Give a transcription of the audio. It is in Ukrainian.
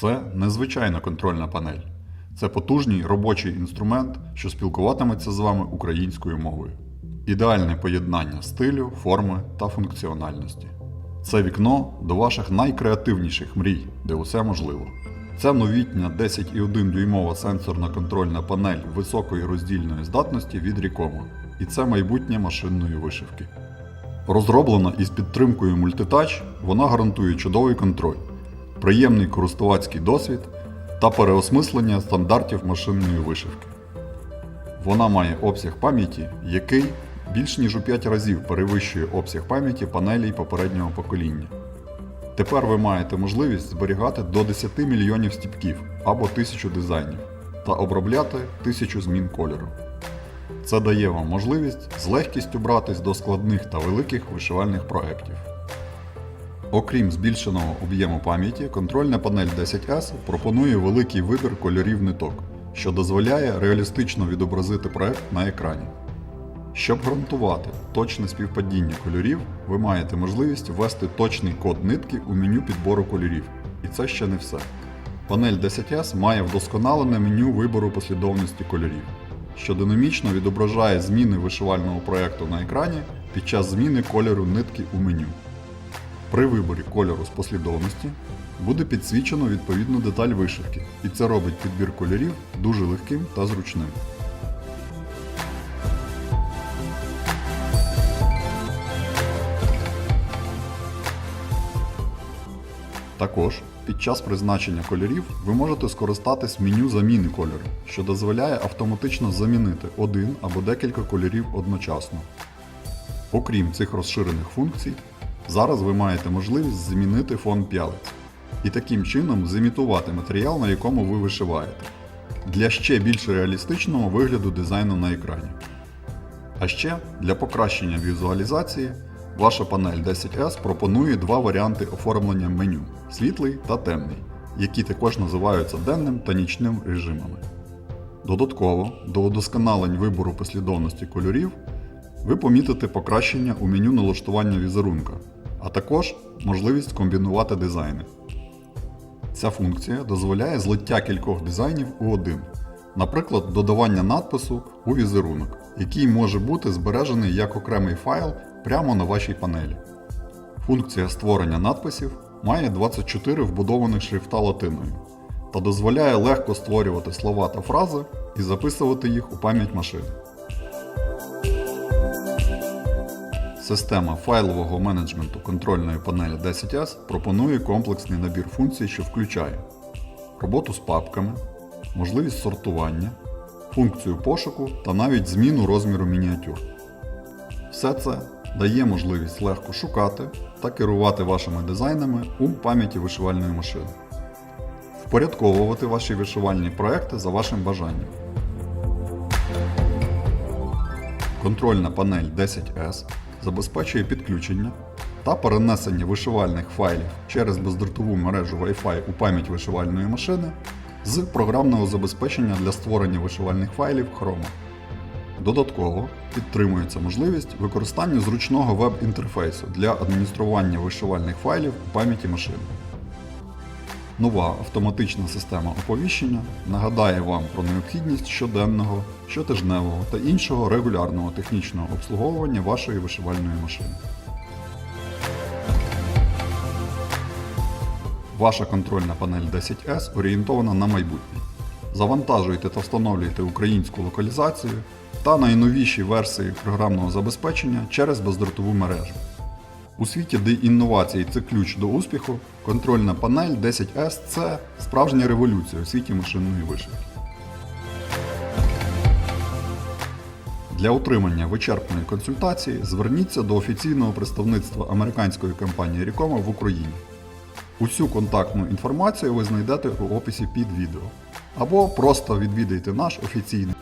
Це незвичайна контрольна панель. Це потужний робочий інструмент, що спілкуватиметься з вами українською мовою. Ідеальне поєднання стилю, форми та функціональності. Це вікно до ваших найкреативніших мрій, де усе можливо. Це новітня 10,1 дюймова сенсорна контрольна панель високої роздільної здатності від Rikomo. І це майбутнє машинної вишивки. Розроблена із підтримкою мультитач, вона гарантує чудовий контроль, приємний користувацький досвід та переосмислення стандартів машинної вишивки. Вона має обсяг пам'яті, який більш ніж у 5 разів перевищує обсяг пам'яті панелей попереднього покоління. Тепер ви маєте можливість зберігати до 10 мільйонів стіпків або 1000 дизайнів та обробляти 1000 змін кольору. Це дає вам можливість з легкістю братись до складних та великих вишивальних проєктів. Окрім збільшеного об'єму пам'яті, контрольна панель 10S пропонує великий вибір кольорів ниток, що дозволяє реалістично відобразити проект на екрані. Щоб гарантувати точне співпадіння кольорів, ви маєте можливість ввести точний код нитки у меню підбору кольорів. І це ще не все. Панель 10S має вдосконалене меню вибору послідовності кольорів, що динамічно відображає зміни вишивального проєкту на екрані під час зміни кольору нитки у меню. При виборі кольору з послідовності буде підсвічено відповідну деталь вишивки, і це робить підбір кольорів дуже легким та зручним. Також під час призначення кольорів ви можете скористатись меню заміни кольору, що дозволяє автоматично замінити один або декілька кольорів одночасно. Окрім цих розширених функцій, зараз ви маєте можливість змінити фон п'ялиць і таким чином зімітувати матеріал, на якому ви вишиваєте, для ще більш реалістичного вигляду дизайну на екрані. А ще для покращення візуалізації ваша панель 10S пропонує два варіанти оформлення меню світлий та темний, які також називаються денним та нічним режимами. Додатково до удосконалень вибору послідовності кольорів ви помітите покращення у меню налаштування візерунка, також можливість комбінувати дизайни. Ця функція дозволяє злиття кількох дизайнів у один, наприклад, додавання надпису у візерунок, який може бути збережений як окремий файл прямо на вашій панелі. Функція створення надписів має 24 вбудованих шрифта латиною та дозволяє легко створювати слова та фрази і записувати їх у пам'ять машини. Система файлового менеджменту контрольної панелі 10S пропонує комплексний набір функцій, що включає роботу з папками, можливість сортування, функцію пошуку та навіть зміну розміру мініатюр. Все це дає можливість легко шукати та керувати вашими дизайнами у пам'яті вишивальної машини, впорядковувати ваші вишивальні проекти за вашим бажанням. Контрольна панель 10S забезпечує підключення та перенесення вишивальних файлів через бездротову мережу Wi-Fi у пам'ять вишивальної машини з програмного забезпечення для створення вишивальних файлів Chrome. Додатково підтримується можливість використання зручного веб-інтерфейсу для адміністрування вишивальних файлів у пам'яті машини. Нова автоматична система оповіщення нагадає вам про необхідність щоденного, щотижневого та іншого регулярного технічного обслуговування вашої вишивальної машини. Ваша контрольна панель 10S орієнтована на майбутнє. Завантажуйте та встановлюйте українську локалізацію та найновіші версії програмного забезпечення через бездротову мережу. У світі, де інновації це ключ до успіху, контрольна панель 10S це справжня революція у світі машинної вишивки. Для отримання вичерпної консультації зверніться до офіційного представництва американської компанії Rikomo в Україні. Усю контактну інформацію ви знайдете у описі під відео. Або просто відвідайте наш офіційний